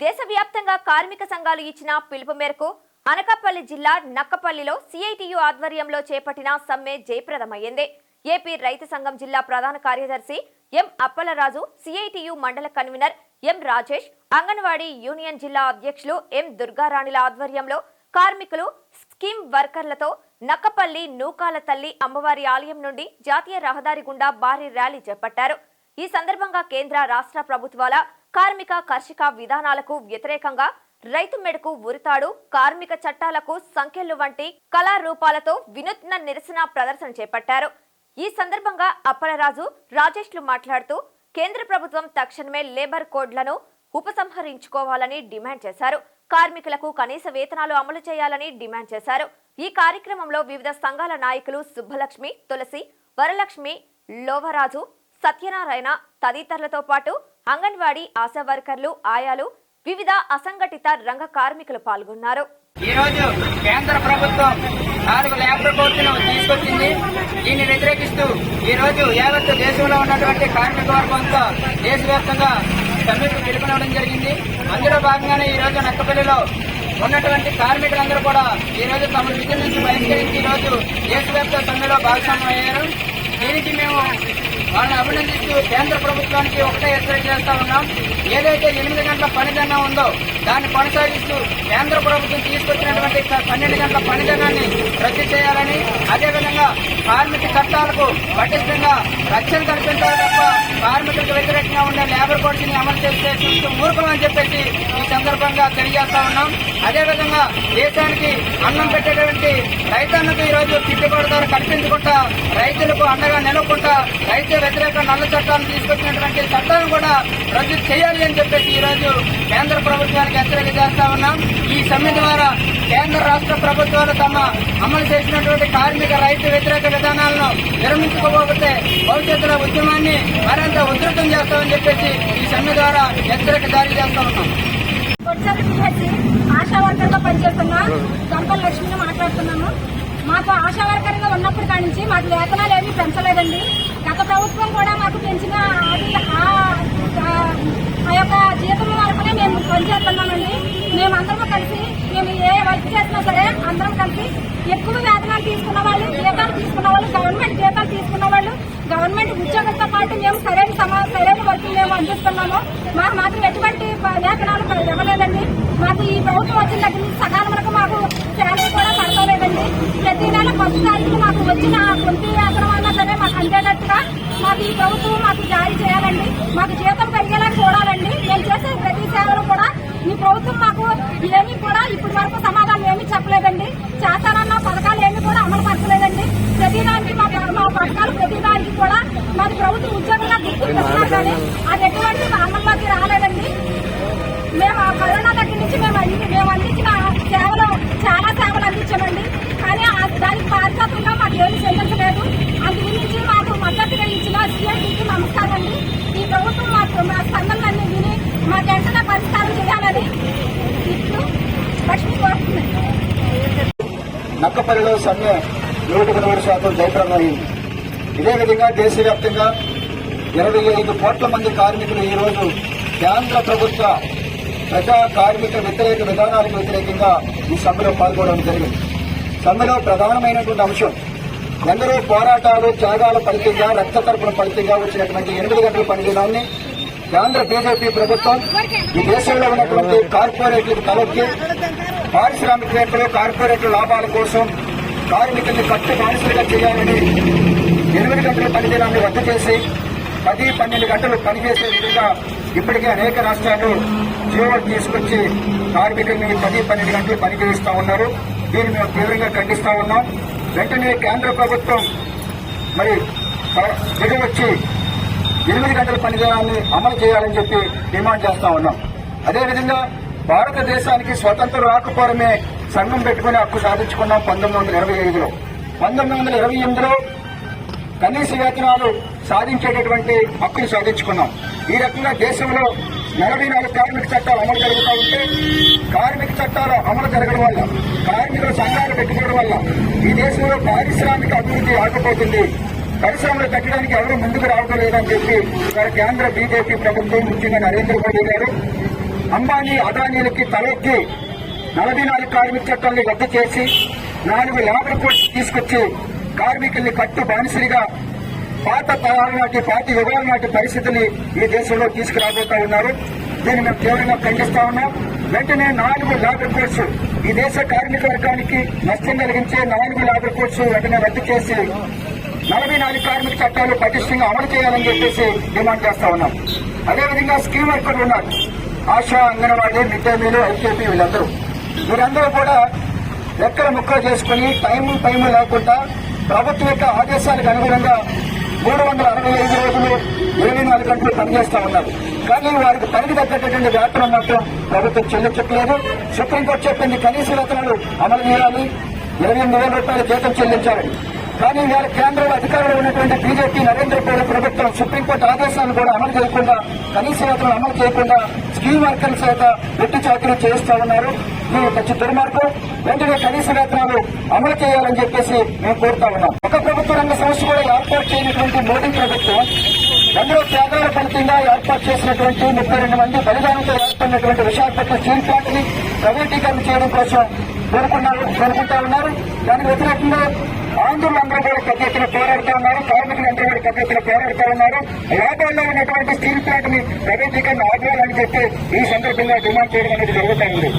దేశవ్యాప్తంగా కార్మిక సంఘాలు ఇచ్చిన పిలుపు మేరకు అనకాపల్లి జిల్లా నక్కపల్లిలో సిఐటియు ఆధ్వర్యంలో చేపట్టిన సమ్మె జయప్రదమయ్యింది. ఏపీ రైతు సంఘం జిల్లా ప్రధాన కార్యదర్శి ఎం అప్పలరాజు సిఐటియు మండల convener M Rajesh anganwadi union జిల్లా అధ్యక్షులు ఎం దుర్గారాణిల ఆధ్వర్యంలో కార్మికులు స్కీమ్ వర్కర్లతో నక్కపల్లి నూకాల తల్లి అమ్మవారి ఆలయం నుండి జాతీయ రహదారి గుండా భారీ ర్యాలీ చేపట్టారు. ఈ సందర్భంగా కేంద్ర రాష్ట్ర ప్రభుత్వాల కార్మిక కర్షిక విధానాలకు వ్యతిరేకంగా రైతు మెడకు ఉరితాడు కార్మిక చట్టాలకు సంఖ్యలు వంటి కళారూపాలతో వినూత్న నిరసన ప్రదర్శన చేపట్టారు. ఈ సందర్భంగా అప్పలరాజు రాజేష్లు మాట్లాడుతూ కేంద్ర ప్రభుత్వం తక్షణమే లేబర్ కోడ్లను ఉపసంహరించుకోవాలని డిమాండ్ చేశారు. కార్మికులకు కనీస వేతనాలు అమలు చేయాలని డిమాండ్ చేశారు. ఈ కార్యక్రమంలో వివిధ సంఘాల నాయకులు సుబ్బలక్ష్మి తులసి వరలక్ష్మి లోవరాజు సత్యనారాయణ తదితరులతో పాటు అంగన్వాడీ ఆశా వర్కర్లు ఆయాలు వివిధ అసంఘటిత రంగ కార్మికులు పాల్గొన్నారు. ఈ రోజు కేంద్ర ప్రభుత్వం నాలుగు లేబర్ కోర్టును తీసుకొచ్చింది. దీన్ని వ్యతిరేకిస్తూ ఈ రోజు యావత్ దేశంలో ఉన్నటువంటి కార్మిక వర్గంతో దేశవ్యాప్తంగా సమ్మెకు పిలుపునవడం జరిగింది. అందులో భాగంగానే ఈ రోజు నక్కపల్లిలో ఉన్నటువంటి కార్మికులందరూ కూడా ఈ రోజు తమ విధుల నుంచి బహిష్కరించి ఈ రోజు దేశవ్యాప్త సమ్మెలో భాగస్వామ్యమయ్యారు దీనికి మేము వాళ్ళని అభినందిస్తూ కేంద్ర ప్రభుత్వానికి ఒకటే హెచ్చరిక చేస్తా ఉన్నాం. ఏదైతే ఎనిమిది గంటల పనిదన్న ఉందో దాన్ని కొనసాగిస్తూ కేంద్ర ప్రభుత్వం తీసుకొచ్చినటువంటి పన్నెండు గంటల పనిదనాన్ని రద్దు చేయాలని అదేవిధంగా కార్మిక చట్టాలకు పటిష్టంగా రక్షణ కల్పించాలి తప్ప కార్మికులకు వ్యతిరేకంగా ఉండే లేబర్ కోడ్స్ని అమలు చేస్తే మూర్ఖం అని చెప్పేసి ఈ సందర్భంగా తెలియజేస్తా ఉన్నాం. అదేవిధంగా దేశానికి అన్నం పెట్టేటువంటి రైతన్నకు ఈ రోజు ధర కల్పించకుండా రైతులకు అండగా నిలవకుండా రైతు వ్యతిరేక నల్ల చట్టాలను తీసుకొచ్చినటువంటి చట్టాలను కూడా రద్దు చేయాలి అని చెప్పేసి ఈ రోజు కేంద్ర ప్రభుత్వానికి హెచ్చరిక చేస్తా ఉన్నాం. ఈ సమ్మె ద్వారా కేంద్ర రాష్ట్ర ప్రభుత్వాలు తమ అమలు చేసినటువంటి కార్మిక రైతు వ్యతిరేక విధానాలను విరమించుకోకపోతే భవిష్యత్తులో ఉద్యమాన్ని మరింత ఉధృతం చేస్తామని చెప్పేసి ఈ సమ్మె ద్వారా హెచ్చరిక జారీ చేస్తా ఉన్నాం. ఆశా వర్కర్గా పనిచేస్తున్న. గంపల లక్ష్మిని మాట్లాడుతున్నాము మాకు ఆశా వర్కర్గా ఉన్నప్పుడు కాడి నుంచి మాకు వేతనాలు ఏమీ పెంచలేదండి. గత ప్రభుత్వం కూడా మాకు పెంచిన అది ఆ- ఆ- యొక్క జీతం వరకునే మేము పనిచేస్తున్నామండి. మేమందరం కలిసి మేము ఏ వర్క్ చేసినా సరే అందరం కలిసి ఎక్కువ వేతనాలు తీసుకున్న వాళ్ళు జీతాలు తీసుకున్న వాళ్ళు గవర్నమెంట్ జీతాలు తీసుకున్న వాళ్ళు గవర్నమెంట్ ఉద్యోగంతో పాటు మేము సరైన సమా సరైన వర్క్ మేము అందిస్తున్నాము. మాకు మాత్రం ఎటువంటి వేతనాలు ఇవ్వలేదండి. మాకు ఈ ప్రభుత్వం వచ్చిన దగ్గర నుంచి సకాలంలో మాకు శాలరీ కూడా పడతలేదండి. ప్రతి నెల ఫస్ట్ తారీఖు మాకు వచ్చిన కొంత వేతనం అన్నా సరే మాకు అందేటట్టుగా మాకు ఈ ప్రభుత్వం మాకు జారీ చేయాలండి మాకు జీతం పెరిగేలా చూడాలండి మేము చేసే ప్రతి సేవలు కూడా ఈ ప్రభుత్వం మాకు ఏమీ కూడా ఇప్పటి వరకు సమాధానం ఏమీ చెప్పలేదండి చేస్తానన్న పథకాలు ఏమీ కూడా అమలు పరచలేదండి ప్రతిదానికి మా మా పథకాలు ప్రతిదానికి కూడా మాకు ప్రభుత్వం ఉద్యోగంగా గుర్తిస్తున్నారు కానీ అది ఎటువంటి అమల్లోకి రాలేదండి మేము ఆ కరోనా దగ్గర నుంచి మేము అంది- మేము అందించిన సేవలు చాలా సేవలు అందించామండి కానీ ఆ- దానికి పారితోషికంగా మాకు ఏమీ చెల్లించలేదు అందు గురించి మాకు మద్దతుగా ఇచ్చిన సీఎంకి నమస్కారం అండి ఈ ప్రభుత్వం మాకు మా స్పందనలన్నీ విని మా వెంటనే పరిష్కారం చేయాలని ఇప్పుడు లక్ష్మీ కోరుతుంది నక్కపల్లిలో సమ్మె నూటికి నూరు శాతం జయప్రదమైంది. ఇదే విధంగా దేశవ్యాప్తంగా ఇరవై ఐదు కోట్ల మంది కార్మికులు ఈ రోజు కేంద్ర ప్రభుత్వ ప్రజా కార్మిక వ్యతిరేక విధానాలకు వ్యతిరేకంగా ఈ సమ్మెలో పాల్గొనడం జరిగింది. సమ్మెలో ప్రధానమైనటువంటి అంశం ఎందరో పోరాటాలు త్యాగాల ఫలితంగా రక్త తరపున ఫలితంగా వచ్చినటువంటి ఎనిమిది గంటల పనిదినాన్ని కేంద్ర బీజేపీ ప్రభుత్వం ఈ దేశంలో ఉన్నటువంటి కార్పొరేట్లకు తలొక్కి పారిశ్రామికవేత్తలు కార్పొరేట్ల లాభాల కోసం కార్మికుల్ని కట్టు బానిసలుగా చేయాలని ఎనిమిది గంటల పనిదినాన్ని రద్దు చేసి పది పన్నెండు గంటలు పనిచేసే విధంగా ఇప్పటికే అనేక రాష్ట్రాలు జీవోలు తీసుకొచ్చి కార్మికుల్ని పది పన్నెండు గంటలు పనిచేయిస్తా ఉన్నారు. దీన్ని మేము తీవ్రంగా ఖండిస్తా ఉన్నాం. వెంటనే కేంద్ర ప్రభుత్వం మరి దిగవచ్చి ఎనిమిది గంటల పని విధానాన్ని అమలు చేయాలని చెప్పి డిమాండ్ చేస్తా ఉన్నాం. అదేవిధంగా భారతదేశానికి స్వతంత్రం రాకపోవడమే సంఘం పెట్టుకుని హక్కు సాధించుకున్నాం పంతొమ్మిది వందల ఇరవై ఐదులో. పంతొమ్మిది వందల ఇరవై ఎనిమిదిలో కనీస వేతనాలు సాధించేటటువంటి హక్కులు సాధించుకున్నాం. ఈ రకంగా దేశంలో నలభై నాలుగు కార్మిక చట్టాలు అమలు జరుగుతూ ఉంటే కార్మిక చట్టాలు అమలు జరగడం వల్ల కార్మికుల సంఘాలు పెట్టుకోవడం వల్ల ఈ దేశంలో పారిశ్రామిక అభివృద్ధి ఆగిపోతుంది. పరిశ్రమలు పెట్టడానికి ఎవరు ముందుకు రావడం లేదని చెప్పి ఇవాళ కేంద్ర బీజేపీ ప్రభుత్వం ముఖ్యంగా నరేంద్ర మోడీ గారు అంబానీ అదానీలకి తలెత్తి నలభై నాలుగు కార్మిక చట్టాన్ని రద్దు చేసి నాలుగు లేబర్ కోడ్స్ తీసుకొచ్చి కార్మికుల్ని కట్టు బానిసరిగా పాత తరాల నాటి పాతి యుగాల నాటి పరిస్థితిని ఈ దేశంలో తీసుకురాబోతా ఉన్నారు. దీన్ని మేము తీవ్రంగా ఖండిస్తా ఉన్నాం. వెంటనే నాలుగు లేబర్ కోడ్స్ ఈ దేశ కార్మిక వర్గానికి నష్టం కలిగించే నాలుగు లేబర్ కోడ్స్ వెంటనే రద్దు చేసి నలభై నాలుగు కార్మిక చట్టాలు పటిష్టంగా అమలు చేయాలని చెప్పేసి డిమాండ్ చేస్తా ఉన్నాం. అదేవిధంగా స్కీమ్ వర్కర్లు ఉన్నారు. Asha anganwadi mid day meal IKP వీళ్ళందరూ. వీరందరూ కూడా లెక్కల ముక్కలు చేసుకుని టైం టైం లేకుండా ప్రభుత్వం యొక్క ఆదేశాలకు అనుగుణంగా మూడు వందల అరవై ఐదు రోజులు ఇరవై నాలుగు గంటలు పనిచేస్తా ఉన్నారు. కానీ వారికి పనికి తగ్గటువంటి వేతనం మాత్రం ప్రభుత్వం చెల్లించట్లేదు. సుప్రీంకోర్టు చెప్పింది కనీస వేతనాలు అమలు చేయాలి. ఇరవై ఎనిమిది వేల రూపాయల జీతం చెల్లించాలని. కానీ ఇవాళ కేంద్రంలో అధికారంలో ఉన్నటువంటి బీజేపీ నరేంద్ర మోడీ ప్రభుత్వం సుప్రీంకోర్టు ఆదేశాలను కూడా అమలు చేయకుండా కనీస వేతనం అమలు చేయకుండా స్కీమ్ వర్కర్ల చేత వెట్టి చాకరీ చేయిస్తా ఉన్నారు. ఈ యొక్క దుర్మార్గం. వెంటనే కనీస వేతనాలు అమలు చేయాలని చెప్పేసి మేము కోరుతా ఉన్నాం. ఒక ప్రభుత్వ రంగ సంస్థ కూడా ఏర్పాటు చేయనటువంటి మోడీ ప్రభుత్వం అందులో త్యాగాల ఫలితంగా ఏర్పాటు చేసినటువంటి ముప్పై రెండు మంది బలిదానంతో ఏర్పడినటువంటి విశాఖపట్నం స్టీల్ ప్లాంట్ని ప్రైవేటీకరణ చేయడం కోసం కోరుకున్నారు కోరుకుంటా ఉన్నారు. దానికి వ్యతిరేకంగా ఆంధ్రులు అందరూ కూడా పెద్ద ఎత్తున పోరాడుతూ ఉన్నారు. కార్మికులు అందరూ కూడా పెద్ద ఎత్తున పోరాడుతూ ఉన్నారు. లోపల్లో ఉన్నటువంటి స్టీల్ ప్లాంట్ని ప్రైవేటీకరణ ఆపాలని చెప్పి ఈ సందర్భంగా డిమాండ్ చేయడం అనేది జరుగుతూ ఉంది.